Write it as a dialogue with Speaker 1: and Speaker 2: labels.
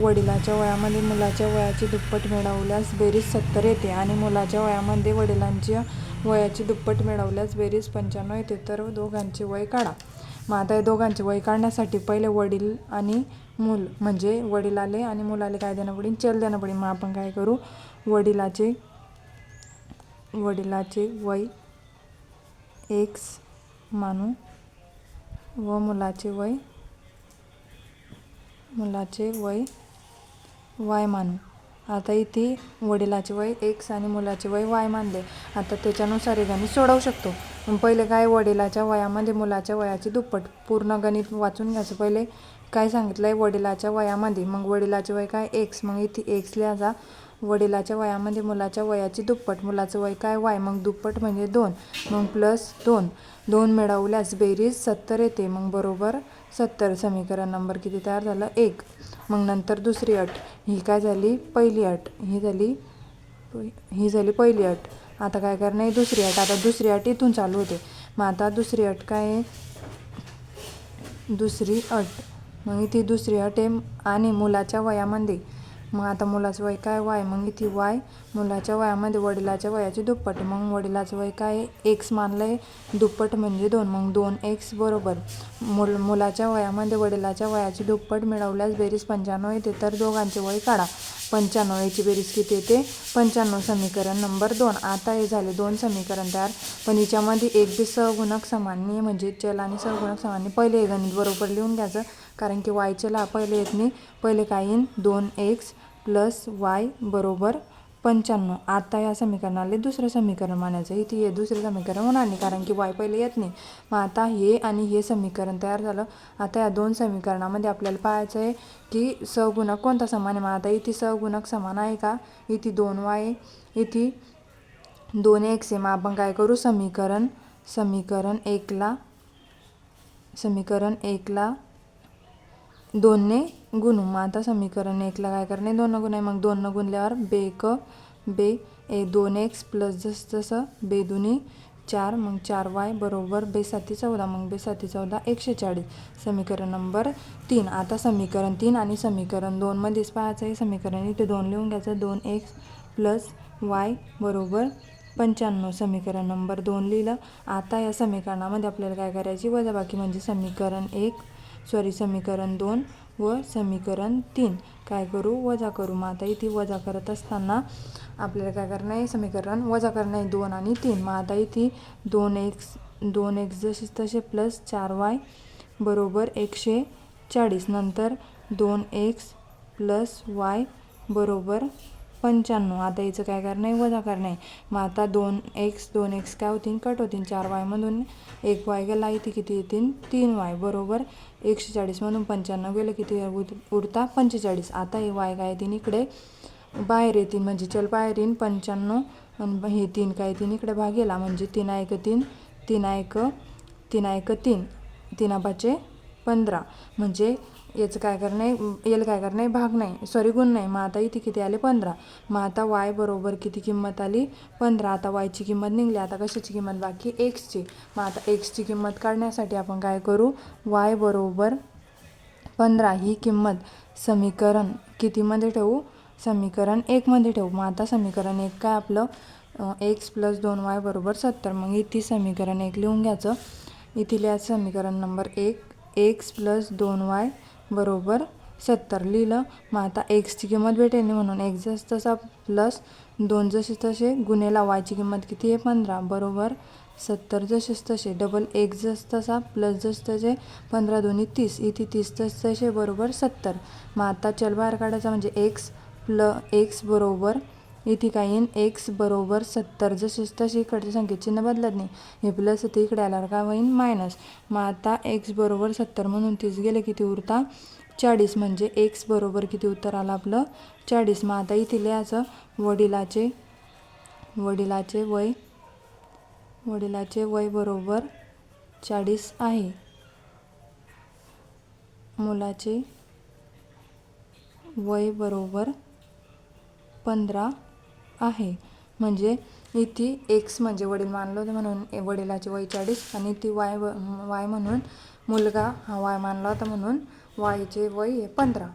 Speaker 1: वडिलाच्या वयामध्ये मुलाच्या वयाची दुप्पट मिळवल्यास बेरीज सत्तर येते आणि मुलाच्या वयामध्ये वडिलांच्या वयाची दुप्पट मिळवल्यास बेरीज पंच्याण्णव येते. तर दोघांचे वय काढा. मग आता दोघांचे वय काढण्यासाठी पहिले वडील आणि मूल म्हणजे वडिलाले आणि मुलाले काय देणं पडेल? चल देणं पडेल. मग आपण काय करू? वडिलाचे वडिलाचे वय एक्स मानू. व मुलाचे वय मुलाचे वय वाय मानू. आता इथे वडिलाचे वय एक्स आणि मुलाचे वय वाय मानले. आता त्याच्यानुसार हे गणित सोडवू शकतो. पहिले काय वडिलाच्या वयामध्ये मुलाच्या वयाची दुप्पट. पूर्ण गणित वाचून घ्यायचं. पहिले काय सांगितलं आहे वडिलाच्या वयामध्ये. मग वडिलाचे वय काय? एक्स मग इथे एक्स लिहायचा वडिलाच्या वयामध्ये मुलाच्या वयाची दुप्पट. मुलाचं वय काय? वाय. मग दुप्पट म्हणजे दोन. मग प्लस दोन. दोन मिळवल्यास बेरीज सत्तर येते. मग बरोबर सत्तर. समीकरण नंबर किती तयार झालं? एक. मग नंतर दुसरी अट. ही काय झाली? पहिली अट. ही झाली ही झाली पहिली अट. आता काय करणार आहे दुसरी अट. आता दुसरी अट इथून चालू होते. मग आता दुसरी अट काय आहे? दुसरी अट. मग ती दुसरी अट आहे आणि मुलाच्या वयामध्ये. मग आता मुलाचं वय काय? वाय. मग इथे वाय? मुलाच्या वयामध्ये वडिलाच्या वयाची दुप्पट. मग वडिलाचं वय काय? एक्स मानलं आहे दुप्पट म्हणजे दोन. मग दोन एक्स बरोबर. मुल मुलाच्या वयामध्ये वडिलाच्या वयाची दुप्पट मिळवल्यास बेरीज पंच्याण्णव येते. तर दोघांचे वय काढा. पंच्याण्णव याची बेरीज किती येते? पंच्याण्णव समीकरण नंबर दोन. आता हे झाले दोन समीकरण तयार. पण हिच्यामध्ये एक बी सहगुणक सामान्य म्हणजे चल आणि सहगुणक सामान्य पहिले हे गणित बरोबर लिहून घ्यायचं. कारण की वायचे पहिले येत नाही. पहिले काय येईन? दोन एक्स प्लस वाय बरोबर पंच्याण्णव. आता या समीकरणाला दुसरं समीकरण मानायचं इथे हे दुसरं समीकरण होणार नाही कारण की वाय पहिले येत नाही. मग आता हे आणि हे समीकरण तयार झालं. आता या दोन समीकरणामध्ये आपल्याला पाहायचं आहे की सगुणक कोणता समान आहे? मग आता इथे सगुणक समान आहे का? इथे दोन वाय इथे दोन एक्स आहे. मग आपण काय करू? समीकरण समीकरण एकला समीकरण एकला दोनने गुणू. मग आता समीकरण एकला काय करणे? दोन गुण आहे. मग दोन गुणल्यावर बे क बे ए दोन एक्स प्लस जसं जसं बे दुनी चार. मग चार वाय बरोबर बेसाती चौदा. मग बेसाती चौदा एकशे चाळीस. समीकरण नंबर तीन. आता समीकरण तीन आणि समीकरण दोनमध्येच पाहायचं हे समीकरण इथे दोन लिहून घ्यायचं. दोन एक्स प्लस वाय बरोबर पंच्याण्णव. समीकरण नंबर दोन लिहिलं. आता या समीकरणामध्ये आपल्याला काय करायची? वजाबाकी म्हणजे समीकरण एक सॉरी समीकरण दोन व समीकरण तीन. काय करू? वजा करू. मग आता इथे वजा करत असताना आपल्याला काय करणं आहे? समीकरण वजा करणं आहे. दोन आणि तीन. मग आता इथे दोन एक्स दोन एक्स जसे तसे प्लस चार वाय बरोबर एकशे चाळीस. नंतर दोन एक्स प्लस वाय बरोबर पंच्याण्णव. आता याचं काय करणं आहे वजा करणं आहे मग आता दोन एक्स दोन एक्स काय होतीन? कट होतीन. चार वायमधून एक वाय गेला इथे किती येतील तीन वाय. बरोबर? एकशे चाळीसमधून पंच्याण्णव गेलं किती उरता पंचेचाळीस. आता हे वाय काय येतील इकडे? बाहेर येतील म्हणजे चल बाहेर येईन. पंच्याण्णव आणि हे तीन काय येतील इकडे भाग गेला म्हणजे तीन ऐक तीन तीन ऐक तीन ऐक तीन. तीन पाचे पंधरा. म्हणजे याचं काय करणं आहे याला काय करणं आहे भाग नाही. सॉरी गुण नाही. मग आता इथे किती आले? पंधरा. मग आता वाय बरोबर किती किंमत आली? पंधरा. आता वायची किंमत निघली. आता कशाची किंमत बाकी? एक्सची मग आता एक्सची किंमत काढण्यासाठी आपण काय करू? वाय बरोबर पंधरा ही किंमत समीकरण कितीमध्ये ठेवू? समीकरण एकमध्ये ठेवू. मग आता समीकरण एक काय आपलं? एक्स प्लस दोन वाय बरोबर सत्तर. मग इथे समीकरण एक लिहून घ्यायचं. इथे लिहायचं समीकरण नंबर एक. एक्स प्लस दोन वाय बरोबर सत्तर. लिहिलं. मग आता एक्सची किंमत भेटेल नाही म्हणून एक्स जस तसा प्लस दोन जसे तसे गुन्हेला वायची किंमत किती आहे? पंधरा. बरोबर सत्तर जसेच तसे. डबल एक्स जस तसा प्लस जस तसे पंधरा दोन्ही तीस. इथे तीस तस तसे बरोबर सत्तर. मग आता चल बाहेर काढायचा म्हणजे एक्स प्ल एक्स बरोबर इथे एक्स बरोबर सत्तर जर तसे इकडचे संख्येत चिन्ह बदलत नाही. हे प्लस होते इकडे आल्यावर काय होईन? मायनस मग आता एक्स बरोबर सत्तर म्हणून तीस गेले किती उरता? चाळीस. म्हणजे एक्स बरोबर किती उत्तर आलं आपलं? चाळीस. मग आता इथे लिहायचं वडिलाचे वडिलाचे वय वडिलाचे वय बरोबर चाळीस आहे. मुलाचे वय बरोबर पंधरा आहे. म्हणजे इथे एक्स म्हणजे वडील मानलं होतं म्हणून ए- वडिलाचे वय चाळीस आणि ती वाय व वाय म्हणून मुलगा हा वाय मानला होता म्हणून वायचे वय हे पंधरा.